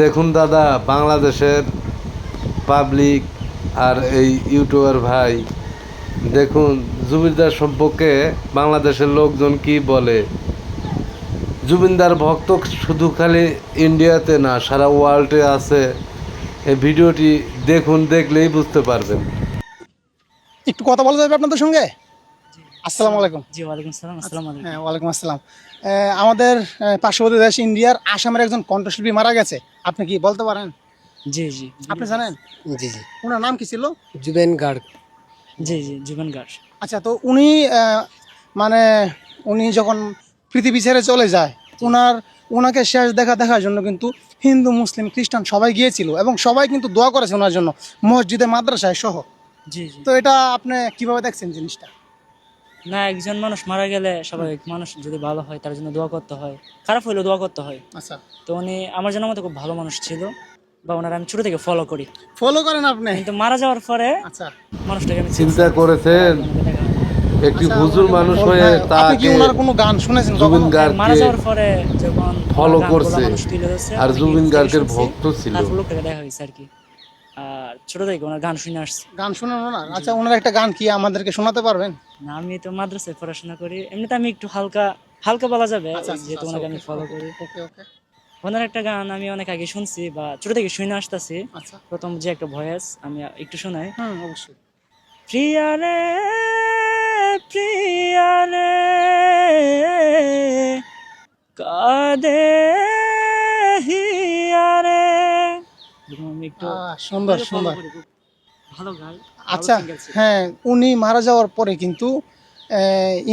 দেখুন দাদা, বাংলাদেশের পাবলিক আর এই ইউটিউবার ভাই, দেখুন জুবিনদার সম্পর্কে বাংলাদেশের লোকজন কি বলে। জুবিনদার ভক্ত শুধু খালি ইন্ডিয়াতে না, সারা ওয়ার্ল্ডে আছে। এই ভিডিওটি দেখুন, দেখলেই বুঝতে পারবেন। একটু কথা বলা যাবে আপনাদের সঙ্গে? আসসালামু আলাইকুম। জি ওয়ালাইকুম সালাম আসসালামু আলাইকুম। হ্যাঁ ওয়ালাইকুম আসসালাম। আমাদের পার্শ্ববর্তী দেশ ইন্ডিয়ার আসামের একজন কণ্ঠশিল্পী মারা গেছে। আপনি কি বলতে পারেন? জি জি আপনি জানেন? জি জি। ওনার নাম কি ছিল? জুবেন গার্গ। জি জি জুবেন গার্গ। আচ্ছা তো উনি মানে উনি যখন পৃথিবী ছেড়ে চলে যায় ওনার ওনাকে শেষ দেখা দেখার জন্য কিন্তু হিন্দু মুসলিম খ্রিস্টান সবাই গিয়েছিল এবং সবাই কিন্তু দোয়া করেছে ওনার জন্য মসজিদে মাদ্রাসায় সহ। জি জি। তো এটা আপনি কীভাবে দেখছেন জিনিসটা? না একজন মানুষ মারা গেলে সবাই মানুষ যদি ভালো হয় তার জন্য দোয়া করতে হয়। খারাপ হইলেও দোয়া করতে হয়। আচ্ছা। তো উনি আমার জানার মতো খুব ভালো মানুষ ছিল বা ওনার আমি ছোট থেকে ফলো করি। ফলো করেন আপনি? কিন্তু মারা যাওয়ার পরে আচ্ছা। মানুষটাকে আমি চিন্তা করেছেন। একটি হুজুর মানুষ হয়ে আপনি কি তাকে ওনার কোনো গান শুনেছেন জুবিন? গার্গকে মারা যাওয়ার পরে যখন গানগুলো করছে। আর জুবিন গার্গের ভক্ত ছিল। তারপর লোকটাকে দেখা হয়েছে আর কি। ছোট থেকে ওনার গান শুনে আসছে। গান শুনেন ওনার আচ্ছা ওনার একটা গান কি আমাদেরকে শোনাতে পারবেন? না আমি তো মাদ্রাসায় পড়াশোনা করি। এমনিতে আমি একটু হালকা হালকা বলা যাবে আচ্ছা, যেহেতু ওনাকে আমি ফলো করি। ওকে ওকে। ওনার একটা গান আমি অনেক আগে শুনছি বা ছোট থেকে শুনে আসতেছি। আচ্ছা। প্রথম যে একটা ভয়েস আমি একটু শোনাই। অবশ্যই। প্রিয়ারে প্রিয়ারে কাদে এরকম আমি একটু সুন্দর সুন্দর। ভালো আচ্ছা হ্যাঁ উনি মারা যাওয়ার পরে কিন্তু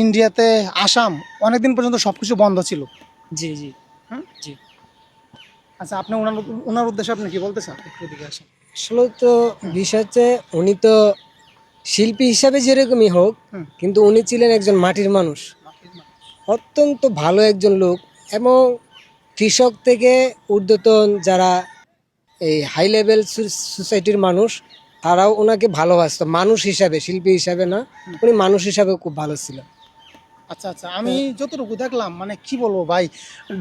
ইন্ডিয়াতে আসাম অনেকদিন পর্যন্ত সবকিছু বন্ধ ছিল। জি জি। হুম? জি। আচ্ছা আপনি ওনার ওনার উদ্দেশ্যে আপনি কি বলতে চান? একটু দিকে আসেন। আসলে তো বিষয় হচ্ছে উনি তো শিল্পী হিসাবে যেরকমই হোক কিন্তু উনি ছিলেন একজন মাটির মানুষ। অত্যন্ত ভালো একজন লোক এবং কৃষক থেকে ঊর্ধ্বতন যারা এই হাই লেভেল সোসাইটির মানুষ তারাও ওনাকে ভালোবাসতো। মানুষ হিসাবে শিল্পী হিসাবে না উনি মানুষ হিসাবে খুব ভালো ছিল। আচ্ছা আচ্ছা আমি যতটুকু দেখলাম মানে কি বলব ভাই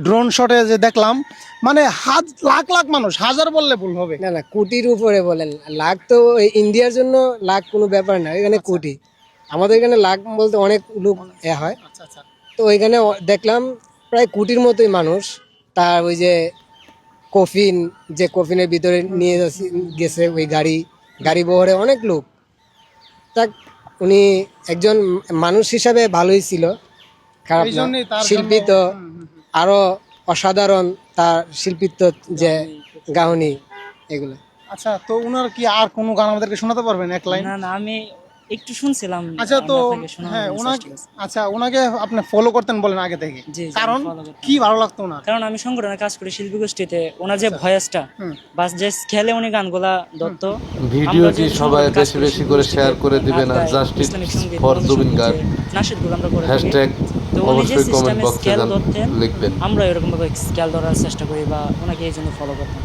ড্রোন শটে যে দেখলাম মানে হাজ লাখ লাখ মানুষ হাজার বললে ভুল হবে। না না কোটির উপরে বলেন লাখ তো ইন্ডিয়ার জন্য লাখ কোনো ব্যাপার না এখানে কোটি। আমাদের এখানে লাখ বলতে অনেক লোক এ হয়। আচ্ছা আচ্ছা। তো ওইখানে দেখলাম প্রায় কোটির মতোই মানুষ তার ওই যে কফিন যে কফিনের ভিতরে নিয়ে গেছে ওই গাড়ি গাড়ি বহরে অনেক লোক। তা উনি একজন মানুষ হিসাবে ভালোই ছিল খারাপ শিল্পী তো হুম, হুম, হুম। আরও অসাধারণ তার শিল্পিত্ব যে গাহনি এগুলো। আচ্ছা তো উনার কি আর কোনো গান আমাদেরকে শোনাতে পারবেন এক লাইন? না না আমি একটু শুনছিলাম আচ্ছা তো হ্যাঁ ওনাকে আচ্ছা ওনাকে আপনি ফলো করতেন বলেন আগে থেকে। কারণ কি ভালো লাগতো ওনার? কারণ আমি সংগঠনে কাজ করি শিল্পী গোষ্ঠীতে ওনার যে ভয়েসটা হুম। বা যে খেলে উনি গানগুলা দত্ত। ভিডিওটি সবাই বেশি বেশি করে শেয়ার করে দিবেন আর জাস্টিস ফর জুবিন গার্গ আমরা করে হ্যাশট্যাগ তো উনি যে অবশ্যই কমেন্ট বক্সে লিখবেন। আমরা এরকম ভাবে স্কেল ধরার চেষ্টা করি বা ওনাকে এই জন্য ফলো করতাম।